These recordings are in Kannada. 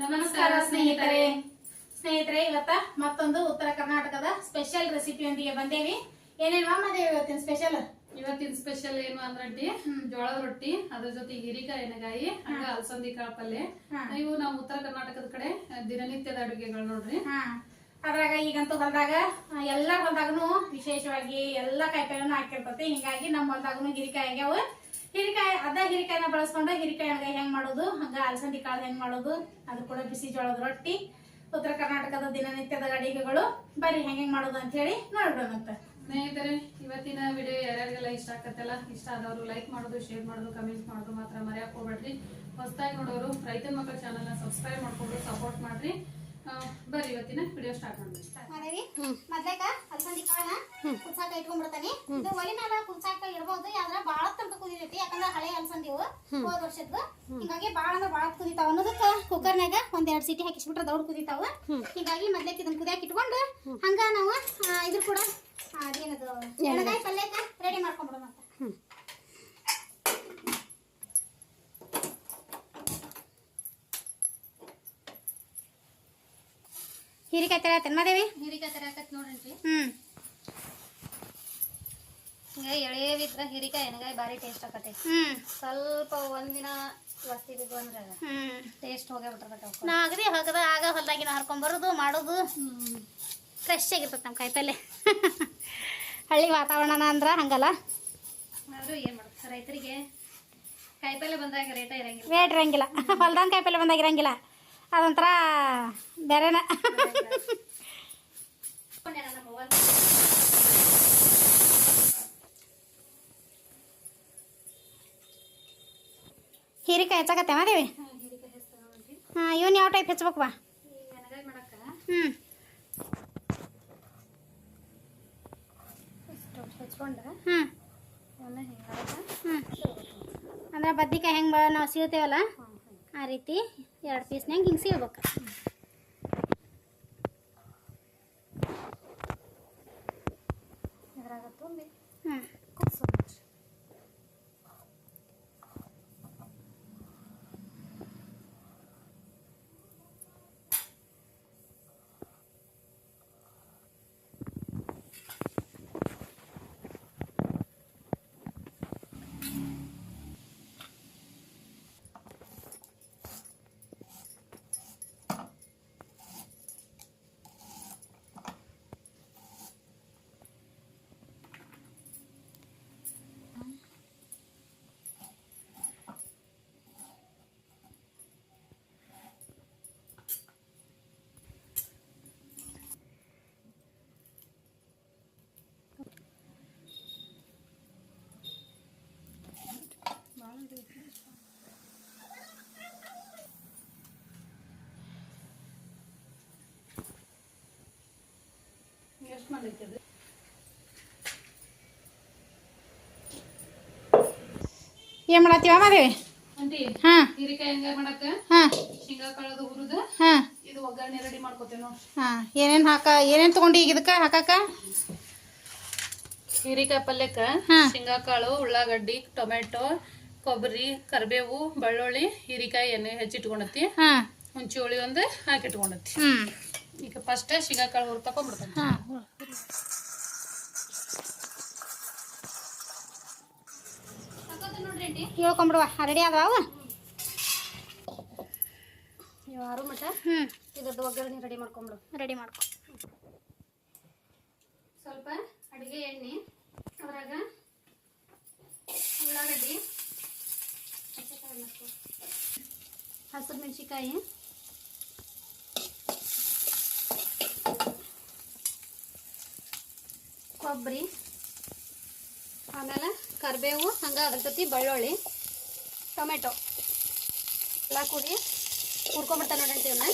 ನಮಸ್ಕಾರ ಸ್ನೇಹಿತರೆ. ಸ್ನೇಹಿತರೆ ಇವತ್ತ ಮತ್ತೊಂದು ಉತ್ತರ ಕರ್ನಾಟಕದ ಸ್ಪೆಷಲ್ ರೆಸಿಪಿಯೊಂದಿಗೆ ಬಂದೇವಿ. ಏನೇನು ಅದೇ ಇವತ್ತಿನ ಸ್ಪೆಷಲ್ ಇವತ್ತಿನ ಸ್ಪೆಷಲ್ ಏನು ಅಂದ್ರಡ್ಡಿ ಜೋಳದ ರೊಟ್ಟಿ ಅದ್ರ ಜೊತೆ ಹಿರಿಕಾಯಿನಗಾಯಿ ಹಂಗ ಅಲಸಂದಿ ಕಾಳು ಪಲ್ಯ. ಇವು ನಮ್ಮ ಉತ್ತರ ಕರ್ನಾಟಕದ ಕಡೆ ದಿನನಿತ್ಯದ ಅಡುಗೆಗಳು ನೋಡ್ರಿ. ಅದ್ರಾಗ ಈಗಂತೂ ಹೊಲದಾಗ ಎಲ್ಲ ಹೊಲದಾಗನು ವಿಶೇಷವಾಗಿ ಎಲ್ಲಾ ಕಾಯಿಪಲ್ಲೆನೂ ಹಾಕಿರ್ತತಿ. ಹಿಂಗಾಗಿ ನಮ್ಮ ಹೊಲದಾಗನು ಗಿರಿಕಾಯಿ ಆಗ್ಯಾವ. ಹಿರಿಕಾಯಿ ಅದ ಹಿರಿಕಾಯಿನ ಬಳಸ್ಕೊಂಡು ಹಿರಿಕಾಯಿ ಎಣ್ಗಾಯಿ ಹೆಂಗ್ ಮಾಡೋದು? ಹಂಗ ಅಲಸಂದಿ ಕಾಳು ಹೆಂಗ್ ಮಾಡೋದು? ಅದು ಕೂಡ ಬಿಸಿ ಜೋಳದ ರೊಟ್ಟಿ, ಉತ್ತರ ಕರ್ನಾಟಕದ ದಿನನಿತ್ಯದ ಅಡಿಗೆಗಳು. ಬರ್ರಿ, ಹೆಂಗ್ ಹೆಂಗ್ ಮಾಡೋದು ಅಂತ ಹೇಳಿ ನೋಡ್ಬಿಡೋಣಂತ ಸ್ನೇಹಿತರೆ, ಇವತ್ತಿನ ವಿಡಿಯೋ ಯಾರ್ಯಾರಿಗೆಲ್ಲ ಇಷ್ಟ ಆಗತ್ತಲ್ಲ ಇಷ್ಟ ಆದವರು ಲೈಕ್ ಮಾಡೋದು ಶೇರ್ ಮಾಡೋದು ಕಮೆಂಟ್ ಮಾಡೋದು ಮಾತ್ರ ಮರೆಯಕ್ ಹೋಗ್ಬೇಡ್ರಿ. ಹೊಸದಾಗಿ ನೋಡೋರು, ರೈತನ ಮಕ್ಕಳ ಚಾನಲ್ನ ಸಬ್ಸ್ಕ್ರೈಬ್ ಮಾಡ್ಕೊಂಡು ಸಪೋರ್ಟ್ ಮಾಡ್ರಿ. ಆ, ಬರ್ರಿ ಇವತ್ತಿನ ವಿಡಿಯೋ ಸ್ಟಾರ್ಟ್ ಮಾಡೋಣ. ಮೊದ್ಲೇಕ ಅಲ್ಸಂದಿ ಕಾಳನ್ನ ಕುದ್ಸಾಕ ಇಟ್ಕೊಂಡ್ಬಿಡ್ತಾನೆ. ಇದು ಒಲಿ ಮ್ಯಾಲ ಕುದ್ಸಾಕ ಇರ್ಬೋದು ಯಾದ್ರ ಬಾಳ ತನಕ ಕುದಿತೈತಿ ಯಾಕಂದ್ರ ಹಳೆ ಅಲ್ಸಂದಿವು ಹೋದ ವರ್ಷದ್ದು. ಹಿಂಗಾಗಿ ಬಾಳ ಅಂದ್ರ ಬಾಳ ಕುದಿತಾವ. ಅನ್ನೋದಕ್ಕ ಕುಕ್ಕರ್ನಾಗ ಒಂದ್ ಎರಡ್ ಸೀಟಿ ಹಾಕಿಸ್ಬಿಟ್ರೆ ದೌಡ್ ಕುದಿತಾವ. ಹಿಂಗಾಗಿ ಮೊದ್ಲೇಕ್ ಇದನ್ನ ಕುದಿಯಾಕ ಇಟ್ಕೊಂಡು ಹಂಗ ನಾವು ಇದ್ರ ಕೂಡ ಆ, ಅದೇನದು ಎಣ್ಣೆಗಾಯಿ ಪಲ್ಯಕ್ಕ ರೆಡಿ ಮಾಡ್ಕೊಂಡ್ಬಿಡೋಣ ಅಂತ. ಹೀರಿಕಾಯಿ ತರತ್ತೇನ್ ಮಾದೇವಿ? ಹೀರಿಕಾಯಿ ತರಕತ್ ನೋಡ್ರಿ. ಹ್ಮ್. ಎಳೆ ಬಿದ್ರ ಹೀರಿಕಾಯಿ ಎಣ್ಗಾಯಿ ಭಾರಿ ಟೇಸ್ಟ್ ಆಕತೆ ಹ್ಮ್. ಸ್ವಲ್ಪ ಒಂದಿನ ವಸ್ತಿ ಬಿದ್ದು ಅಂದ್ರೆ ಹ್ಮ್. ಟೇಸ್ಟ್ ಹೋಗೇ ಬಿಟ್ಟಿರ್ತೈತೆ ನಾ ಅಗದಿ ಹೋಗದ ಆಗ ಹೊಲ್ದಾಗಿನ ಹರ್ಕೊಂಡ್ ಬರೋದು ಮಾಡೋದು. ಫ್ರೆಶ್ ಆಗಿರ್ತೈತೆ ನಮ್ಮ ಕಾಯಿಪಲ್ಲೆ ಹಳ್ಳಿ ವಾತಾವರಣ ಅಂದ್ರ ಹಂಗಲ್ಲ. ಆದ್ರೂ ಏನು ಮಾಡ್ತಾರೆ ರೈತರಿಗೆ ಕಾಯಿಪಲ್ಲೆ ಬಂದಾಗ ರೇಟ ಇರಂಗಿಲ್ಲ. ರೇಟ್ ಇರಂಗಿಲ್ಲ. ಹೊಲ್ದಾಗ ಕಾಯಿಪಲ್ಲೆ ಬಂದಾಗ ಇರಂಗಿಲ್ಲ. ಅದೊಂಥರ ಬೇರೆನ. ಹೀರಿಕಾಯಿ ಹೆಚ್ಚಾಕತ್ತೆ ಮಾದೇವಿ ಹಾ, ಇವನ್ ಯಾವ ಟೈಪ್ ಹೆಚ್ಚಬೇಕು ಬಾ. ಹ್ಞೂ ಹ್ಞೂ ಅಂದ್ರೆ ಬದ್ನಿಕಾಯಿ ಹೆಂಗೆ ನಾವು ಸೀಳ್ತೇವಲ್ಲ? ಆ ರೀತಿ ಎರಡು ಪೀಸ್ನಾಗ ಹಿಂಗೆ ಸೀಳ್ಬೇಕು ಇದ್ರಾಗ ತುಂಬಿ ಹ್ಞೂ ಕುದಿಸೋದು ಅದು. ಏನು ಮಾಡತ್ತೀವ ಮಾದೇವಿ? ಅಂಟಿ ಹಾಂ. ಹೀರಿಕಾಯಿ ಹೆಂಗ ಮಾಡಕ್ಕ? ಹಾ. ಶೇಂಗಾ ಕಾಳದು ಹುರಿದ ಹಾಂ. ಇದು ಒಗ್ಗರಣೆ ರೆಡಿ ಮಾಡ್ಕೊತೇವೆ ನೋಡಿ. ಹಾ. ಏನೇನು ಹಾಕ ಏನೇನ್ ತಗೊಂಡಿ ಈಗ ಹಾಕಕ ಹಾಕಾಕ? ಹೀರಿಕಾಯಿ ಪಲ್ಯಕ್ಕ. ಶೇಂಗಾ ಕಾಳು ಉಳ್ಳಾಗಡ್ಡಿ ಟೊಮೆಟೊ ಕೊಬ್ಬರಿ ಕರಿಬೇವು ಬೆಳ್ಳುಳ್ಳಿ ಹೀರಿಕಾಯಿ ಎಣ್ಣೆ ಹೆಚ್ಚಿಟ್ಕೊಂಡತಿ ಹುಂಚಿ ಹುಳಿ ಒಂದು ಹಾಕಿಟ್ಕೊಂಡತಿ ಈಗ ಫಸ್ಟ್ ಶೇಂಗಾ ಹುರ್ ಹುರಿ ತಕೊಂಡ್ಬಿಡ್ತಾನೆ. ಹಾಂ. ಹೇಳ್ಕೊಂಬಿಡುವ. ರೆಡಿ ಅದಾವ ಅವು ನೀವು ಆರು ಮಟ ಹ್ಞೂ ಇದ್ರದ್ದು ಒಗ್ಗರಣೆ ರೆಡಿ ಮಾಡ್ಕೊಂಬಿಡು. ರೆಡಿ ಮಾಡ್ಕೊ. ಸ್ವಲ್ಪ ಅಡಿಗೆ ಎಣ್ಣೆ ಅದ್ರಾಗ ಉಳ್ಳಾಗಡ್ಡಿ ಹಸಿರು ಮೆಣಸಿಕಾಯಿ ಕೊಬ್ಬರಿ ಆಮೇಲೆ ಕರಿಬೇವು ಹಂಗೆ ಅದ್ರ ಜೊತೆ ಬೆಳ್ಳುಳ್ಳಿ ಟೊಮೆಟೊ. ಎಲ್ಲ ಕೂಡಿ ಹುರ್ಕೊಂಬಿಡ್ತಾನೆ ನೋಡಂಟಿ ಇವನ್ನ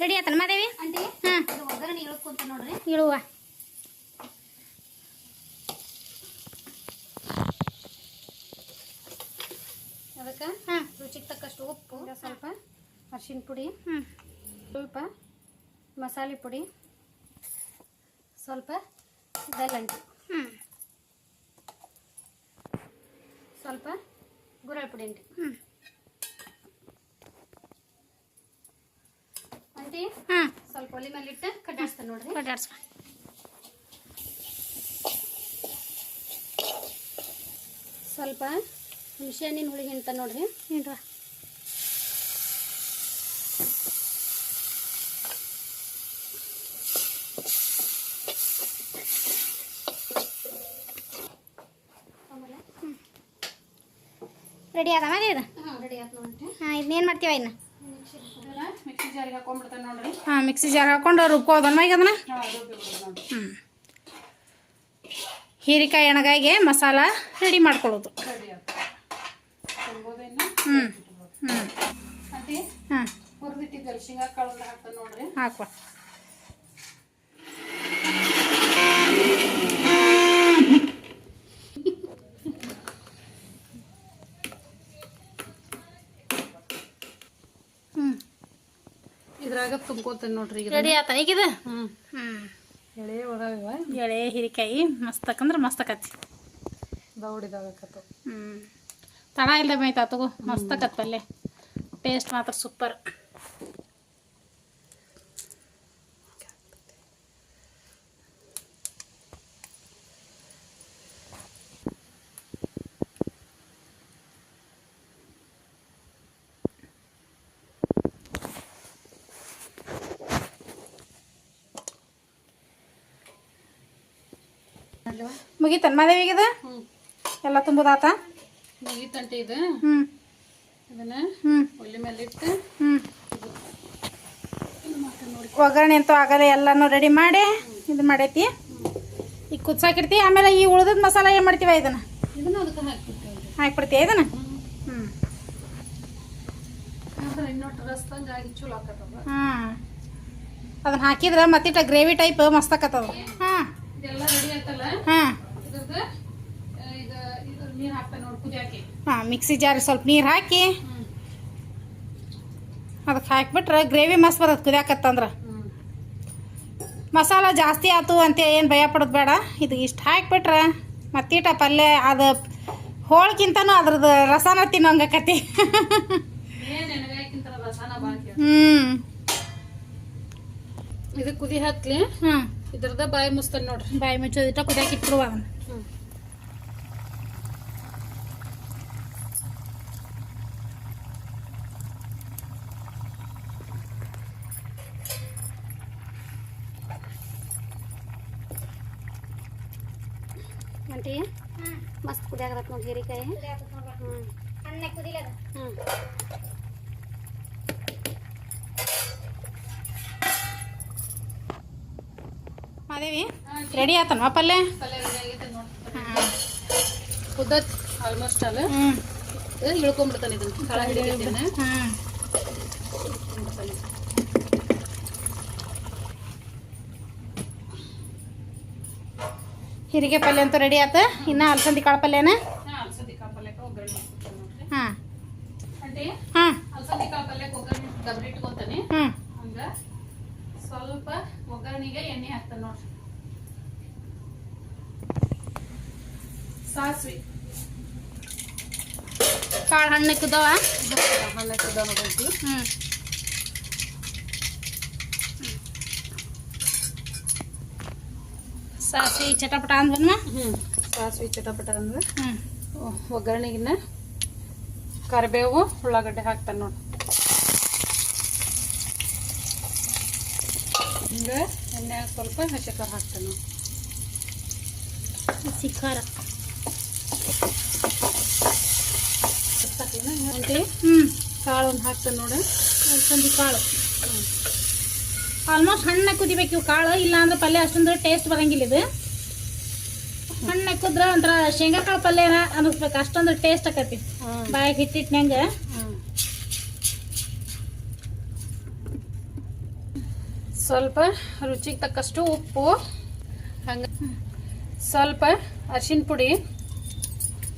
ರೆಡಿ ಆತನ ಮಾದೇವಿ ಆಂಟಿ ಹಾಂ ಒಗ್ಗರಣೆ ಇಳ್ಕೊಂತ ನೋಡ್ರಿ. ಇಳುವ ಅದಕ್ಕೆ ಹಾಂ ರುಚಿಗೆ ತಕ್ಕಷ್ಟು ಉಪ್ಪು ಸ್ವಲ್ಪ ಅರಿಶಿನ ಪುಡಿ ಹ್ಞೂ ಸ್ವಲ್ಪ ಮಸಾಲೆ ಪುಡಿ ಸ್ವಲ್ಪ ಬೆಲ್ಲಂಟು ಹ್ಞೂ ಸ್ವಲ್ಪ ಗುರಳ್ ಪುಡಿ ಅಂಟಿ ಹ್ಞೂ ಅಂಟಿ ಸ್ವಲ್ಪ ಒಲಿ ಮೇಲೆ ಇಟ್ಟು ಕಡ್ಡಾಡ್ಸ್ತಾನೆ ನೋಡ್ರಿ. ಕಡ್ಯಾಡ್ಸ ಸ್ವಲ್ಪ ಹುಣಸೆ ಹಣ್ಣಿನ ಹುಳಿ ಅಂತ ನೋಡ್ರಿ. ಏನ್ರ ರೆಡಿ ಅದವ ಇದು? ಹಾಂ ರೆಡಿ ಆಯ್ತು ಹಾಂ ಇದನ್ನೇನು ಮಾಡ್ತೀವ ಇನ್ನು ಹಾಂ ಮಿಕ್ಸಿ ಜಾರಿಗೆ ಹಾಕೊಂಡ್ಬಿಡ್ತೇನೆ ನೋಡ್ರಿ. ಹಾಂ ಮಿಕ್ಸಿ ಜಾರ್ ಹಾಕೊಂಡು ರುಬ್ಕೋದನ್ ಮೈಗೆ ಅದನ್ನ? ಹ್ಞೂ ಹೀರಿಕಾಯಿ ಎಣಗಾಯಿಗೆ ಮಸಾಲ ರೆಡಿ ಮಾಡ್ಕೊಳ್ಳೋದು ಹ್ಞೂ ಹ್ಞೂ ಹಾಂ ಹಾಕುವ ಹ್ಞೂ ಇದ್ರಾಗ ತುಂಬ್ಕೋತೇನೆ ನೋಡ್ರಿ ಈಗ ರೆಡಿ ಆತ? ಈಗಿದ? ಹ್ಞೂ ಹ್ಞೂ ಎಳೆ ಹಿರಿಕಾಯಿ ಮಸ್ತ್ ಹೀರಿಕಾಯಿ ಮಸ್ತ್ ಮಸ್ತಕತ್ತಿ ದೌಡಿದಾಗತ್ತು ಹ್ಮ್. ತಡ ಇಲ್ಲದೆ ಬೈತಾ ಮಸ್ತ್ ಆಕತ್ ಪಲ್ಯ. ಟೇಸ್ಟ್ ಮಾತ್ರ ಸೂಪರ್ ಮುಗೀತನ್? ಮಾದೇವಿಗಿದ ಎಲ್ಲ ತುಂಬುದಾತ? ಮುಗೀತಂಟಿ ಇದು. ಹ್ಞೂ ಇದನ್ನ ಹ್ಞೂ ಒಲೆ ಮೇಲೆ ಇಟ್ಟು ಹ್ಞೂ ಒಗ್ಗರಣೆ ಅಂತೂ ಆಗಲ್ಲ ಎಲ್ಲನೂ ರೆಡಿ ಮಾಡಿ ಇದು ಮಾಡೈತಿ. ಈಗ ಕುದ್ಸಾಕಿರ್ತಿ ಆಮೇಲೆ ಈ ಉಳ್ದದ ಮಸಾಲ ಏನು ಮಾಡ್ತೀವ ಇದನ್ನ? ಹಾಕ್ಬಿಡ್ತೇವೆ ಇದನ್ನ? ಹ್ಞೂ ಅದನ್ನ ಹಾಕಿದ್ರೆ ಮತ್ತಿಟ್ಟ ಗ್ರೇವಿ ಟೈಪ್ ಮಸ್ತ್ ಆಕತ್ತದ. ಹಾಂ. ಇದೆಲ್ಲ ರೆಡಿ ಆಯ್ತಲ್ಲ? ಹಾಂ. ಇದ್ರದ್ದು ನೀರು ನೋಡಿ ಮಿಕ್ಸಿ ಜಾರ್ ಸ್ವಲ್ಪ ನೀರು ಹಾಕಿ. ಅದಕ್ಕೆ ಹಾಕಿಬಿಟ್ರೆ ಗ್ರೇವಿ ಮಸ್ತ್ ಬರೋದು ಕುದಿಯಾಕತ್ತಂದ್ರೆ ಮಸಾಲ ಜಾಸ್ತಿ ಆತು ಅಂತ ಏನು ಭಯ ಪಡೋದು ಬೇಡ. ಇದು ಇಷ್ಟು ಹಾಕಿಬಿಟ್ರೆ ಮತ್ತೀಟ ಪಲ್ಯ ಅದು ಹೋಳ್ಕಿಂತನೂ ಅದ್ರದ್ದು ರಸನ ತಿನ್ನೋಂಗಕತಿ ಹ್ಞೂ ಇದು ಕುದಿ ಹಾಕ್ಲಿ. ಹ್ಞೂ ಇದ್ರದ ಬಾಯಿ ಮುಸ್ತಾನೆ ನೋಡ್ರಿ. ಬಾಯಿ ಮುಚ್ಚೋದಿಟ್ಟ ಕುದಿಯಾಕ ಇಟ್ಬಿಡುವ ಅದನ್ನ ಹ್ಞೂ ಅಂಟಿ ಮಸ್ತ್ ಕುದಿಯಾಗತ್ತ ನೋಡಿ ಹೀರಿಕಾಯಿ ಹ್ಞೂ ಅನ್ನ ಕುದಿಲದ ಹ್ಞೂ ಮಾದೇವಿ ರೆಡಿ ಆತನ ಪಲ್ಯ ಆಲ್ಮೋಸ್ಟ್ ಅಲ್ಲ ಇದನ್ನ ಹೀರಿಗೆ ಪಲ್ಯ ಅಂತೂ ರೆಡಿ ಆತ ಇನ್ನ ಅಲಸಂದಿ ಕಾಳು ಪಲ್ಯನ ಹಾಂ ಅಲ್ಸಂದಿ ಕಾಳು ಪಲ್ಯಕ್ಕೆ ಒಗ್ಗರಣೆ ಹಾಕ್ಬಿಡ್ತೇನೆ ನೋಡ್ರಿ ಹಾಂ ಅಂಟಿ ಹಾಂ ಅಲ್ಸಂದಿ ಕಾಳು ಪಲ್ಯಕ್ಕೆ ಒಗ್ಗರಣೆ ಡಬ್ರಿ ಇಟ್ಕೊತಾನೆ ಹ್ಞೂ ಹಂಗ ಸ್ವಲ್ಪ ಒಗ್ಗರಣೆಗೆ ಎಣ್ಣೆ ಹಾಕ್ತಾನೆ ನೋಡ್ರಿ ಸಾಸ್ವಿ ಕಾಳು ಹಣ್ಣು ಕುದವ? ಹಣ್ಣು ಹ್ಞೂ ಸಾಸಿವೆ ಚಟಪಟ ಅಂದ್ವನ್ವ ಹ್ಞೂ ಸಾಸಿವೆ ಚಟಪಟ ಅಂದ್ರೆ ಹ್ಞೂ ಒಗ್ಗರಣೆಗಿನ್ನ ಕರಿಬೇವು ಉಳ್ಳಾಗಡ್ಡೆ ಹಾಕ್ತಾನೆ ನೋಡಿ. ಹಿಂಗೆ ಎಣ್ಣೆ ಸ್ವಲ್ಪ ಹಸಿಕಾರ ಹಾಕ್ತಾನೆ ಸಿಕ್ಕಾರ ಅಂಟಿ ಹ್ಞೂ ಕಾಳು ಒಂದು ಹಾಕ್ತೇನೆ ನೋಡಿ. ಅಲ್ಸಂದಿ ಕಾಳು. ಆಲ್ಮೋಸ್ಟ್ ಹಣ್ಣು ಕುದಿಬೇಕು ಇವು ಕಾಳು. ಇಲ್ಲ ಅಂದ್ರೆ ಪಲ್ಯ ಅಷ್ಟೊಂದು ಟೇಸ್ಟ್ ಬರಂಗಿಲ್ಲ ಇದು. ಹಣ್ಣು ಕುದ್ರೆ ಒಂಥರ ಶೇಂಗಾ ಕಾಳು ಪಲ್ಯನ ಅನ್ನಿಸ್ಬೇಕು ಅಷ್ಟೊಂದು ಟೇಸ್ಟ್ ಆಕತಿ ಬಾಯಿ ಬಾಯಿಗೆ ಹಿಟ್ಟಿಟ್ನಂಗೆ. ಸ್ವಲ್ಪ ರುಚಿಗೆ ತಕ್ಕಷ್ಟು ಉಪ್ಪು. ಹಂಗೆ ಸ್ವಲ್ಪ ಅರಿಶಿನ ಪುಡಿ.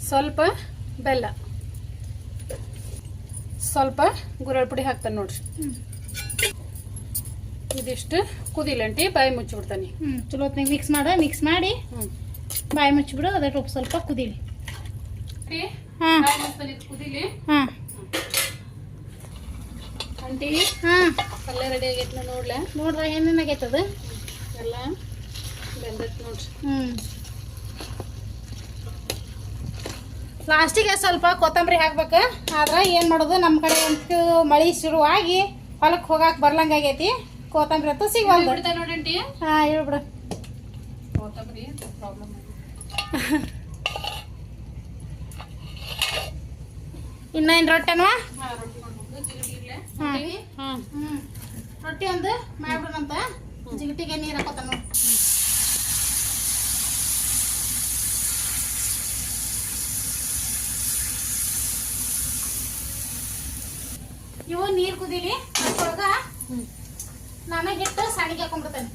ಸ್ವಲ್ಪ ಬೆಲ್ಲ. ಸ್ವಲ್ಪ ಗುರಳ್ ಪುಡಿ ಹಾಕ್ತಾನೆ ನೋಡ್ರಿ. ಇದಿಷ್ಟು ಕುದಿಲಂಟಿ ಬಾಯಿ ಮುಚ್ಚಿಬಿಡ್ತಾನೆ. ಹ್ಞೂ ಚಲೋ ಹೊತ್ನಾಗ ಮಿಕ್ಸ್ ಮಾಡ ಮಿಕ್ಸ್ ಮಾಡಿ ಹ್ಞೂ ಬಾಯಿ ಮುಚ್ಚಿಬಿಡು ಅದ್ರ ಉಪ್ಪು ಸ್ವಲ್ಪ ಕುದೀಲಿ. ಹಾಂ. ಹ್ಞೂ ಕುದಿಲಿ. ಹಾಂ. ಅಂಟಿ ಹಾಂ. ಪಲ್ಯ ರೆಡಿ ಆಗೈತೆ ನೋಡ್ಲ? ನೋಡ್ರ ಏನೇನಾಗೈತದ ಎಲ್ಲ ಬೆಂದೈತೆ ನೋಡ್ರಿ. ಹ್ಞೂ ಲಾಸ್ಟಿಗೆ ಸ್ವಲ್ಪ ಕೊತ್ತಂಬರಿ ಹಾಕ್ಬೇಕು. ಆದ್ರೆ ಏನು ಮಾಡೋದು ನಮ್ಮ ಕಡೆ ಅಂತೂ ಮಳೆ ಶುರುವಾಗಿ ಹೊಲಕ್ಕೆ ಹೋಗಕ್ಕೆ ಬರ್ಲಂಗಾಗೈತಿ ಕೊತ್ತಂಬರಿ ಅಂತೂ ನೋಡಂಟಿ ಹಾಂ ಹೇಳ್ಬಿಡು ಕೊತ್ತಂಬರಿ ಪ್ರಾಬ್ಲಮ್ ಇನ್ನೇನು ರೊಟ್ಟೆನವಾ ಹಾಂ ರೊಟ್ಟಿ ಒಂದು ಮಾಡ್ಬಿಡೋಣಂತ. ಜಿಗಟಿಗೆ ನೀರು ಹಾಕೋತ ಇವು ನೀರ್ ಕುದೀಲಿ ಅದ್ರೊಳಗ ನಾನು ಹಿಟ್ಟು ಸಾಣಿಗೆ ಹಾಕೊಂಡ್ಬಿಡ್ತೇನೆ.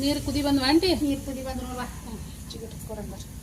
ನೀರ್ ಕುದಿ ಬಂದ್ವಾ ಆಂಟಿ? ನೀರು ಕುದಿ ಬಂದು chicos, corren, vaya.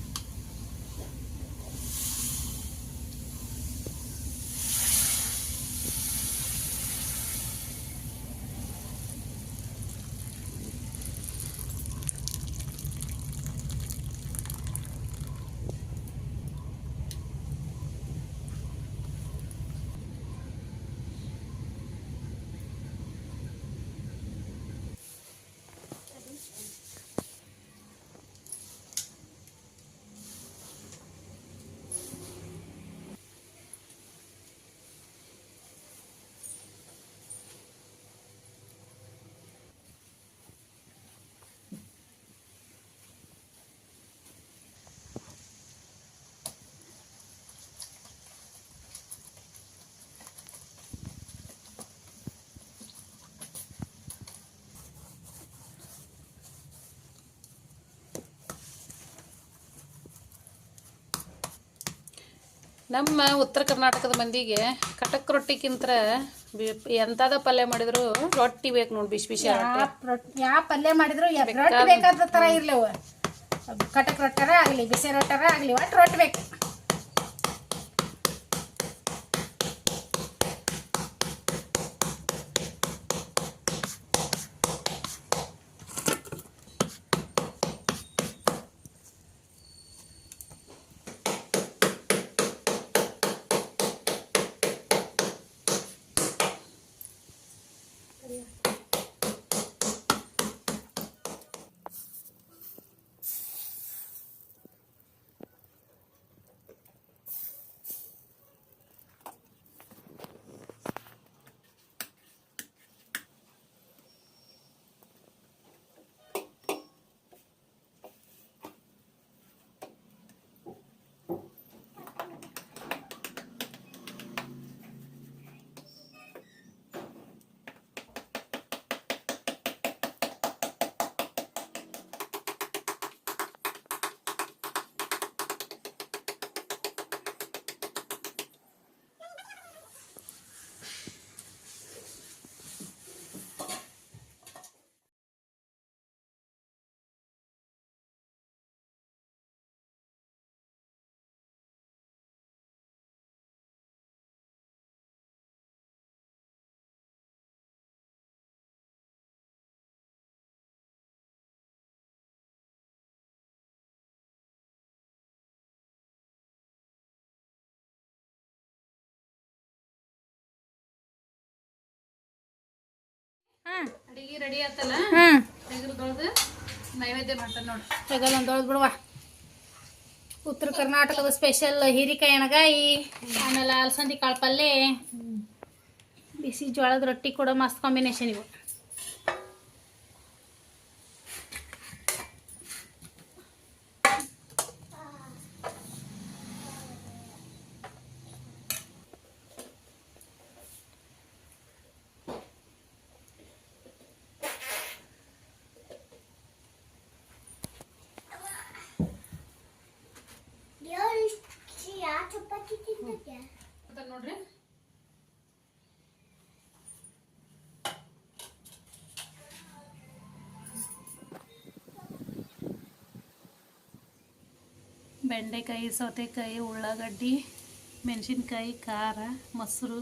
ನಮ್ಮ ಉತ್ತರ ಕರ್ನಾಟಕದ ಮಂದಿಗೆ ಕಟಕ್ ರೊಟ್ಟಿಗಿಂತ ಎಂಥದ ಪಲ್ಯ ಮಾಡಿದ್ರು ರೊಟ್ಟಿ ಬೇಕು ನೋಡಿ ಬಿಸಿ ಬಿಸಿ ಯಾವ ಪಲ್ಯ ಮಾಡಿದ್ರು ರೊಟ್ಟಿ ಬೇಕಾದ ಥರ ಇರ್ಲಿ ಅವು ಕಟಕ್ ರೊಟ್ಟಾರ ಆಗಲಿ ಬಿಸಿ ರೊಟ್ಟಾರ ಆಗಲಿ ಒಟ್ಟು ರೊಟ್ಟಿ ಬೇಕು. ಅಡಿಗೆ ರೆಡಿ ಆತಲ್ಲ? ಹಾಂ ತೆಗೆದು ನೈವೇದ್ಯ ಮಾಡ್ತಾರೆ ನೋಡಿ. ತೆಗಲೊಂದು ತೊಳೆದು ಬಿಡುವ. ಉತ್ತರ ಕರ್ನಾಟಕದ ಸ್ಪೆಷಲ್ ಹೀರಿಕಾಯಿ ಎಣಗಾಯಿ ಆಮೇಲೆ ಅಲಸಂದಿ ಕಾಳು ಪಲ್ಯ ಬಿಸಿ ಜೋಳದ ರೊಟ್ಟಿ ಕೂಡ ಮಸ್ತ್ ಕಾಂಬಿನೇಷನ್ ಇವು. ದೇವ್ರ ಮತ್ತೆ ನೋಡ್ರಿ. ಬೆಂಡೆಕಾಯಿ ಸೌತೆಕಾಯಿ ಉಳ್ಳಾಗಡ್ಡಿ ಮೆಣಸಿನ್ಕಾಯಿ ಖಾರ ಮೊಸರು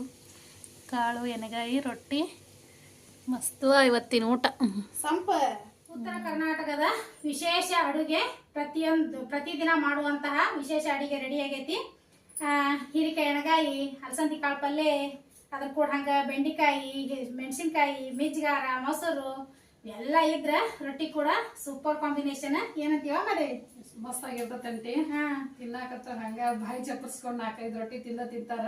ಕಾಳು ಎಣ್ಣೆಗಾಯಿ ರೊಟ್ಟಿ ಮಸ್ತು ಇವತ್ತಿನ ಊಟ. ಸಂಪ. ಉತ್ತರ ಕರ್ನಾಟಕದ ವಿಶೇಷ ಅಡುಗೆ ಪ್ರತಿಯೊಂದು ಪ್ರತಿದಿನ ಮಾಡುವಂತಹ ವಿಶೇಷ ಅಡುಗೆ ರೆಡಿ ಆಗೈತಿ. ಹೀರಿಕಾಯಿ ಎಣಗಾಯಿ ಅಲಸಂದಿ ಕಾಳು ಪಲ್ಯ ಅದ್ರ ಕೂಡ ಹಂಗೆ ಬೆಂಡಿಕಾಯಿ ಮೆಣಸಿನ್ಕಾಯಿ ಮಿಜ್ಗಾರ ಮೊಸರು ಎಲ್ಲ ಇದ್ರ ರೊಟ್ಟಿ ಕೂಡ ಸೂಪರ್ ಕಾಂಬಿನೇಷನ್ ಏನಂತೀವ ಮರಿ? ಮಸ್ತ್ ಆಗಿರ್ತೈತಿ ಹಾ. ತಿನ್ನಾಕತ್ತ ಹಂಗ ಬಾಯಿ ಚಪ್ಪರ್ಸ್ಕೊಂಡ್ ನಾಲ್ಕೈದು ರೊಟ್ಟಿ ತಿಂದ ತಿಂತಾರ.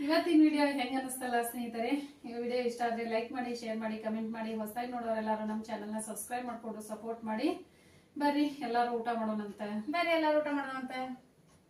ಇವತ್ತಿನ ವಿಡಿಯೋ ಹೆಂಗ ಅನಿಸ್ತಲ್ಲ ಸ್ನೇಹಿತರೆ? ಈ ವಿಡಿಯೋ ಇಷ್ಟ ಆದ್ರೆ ಲೈಕ್ ಮಾಡಿ ಶೇರ್ ಮಾಡಿ ಕಮೆಂಟ್ ಮಾಡಿ. ಹೊಸದಾಗಿ ನೋಡೋರೆಲ್ಲರೂ ನಮ್ಮ ಚಾನಲ್ನ ಸಬ್ಸ್ಕ್ರೈಬ್ ಮಾಡ್ಕೊಂಡು ಸಪೋರ್ಟ್ ಮಾಡಿ. ಬರ್ರಿ ಎಲ್ಲರೂ ಊಟ ಮಾಡೋಣಂತ. ಬರ್ರಿ ಎಲ್ಲರೂ ಊಟ ಮಾಡೋಣಂತ.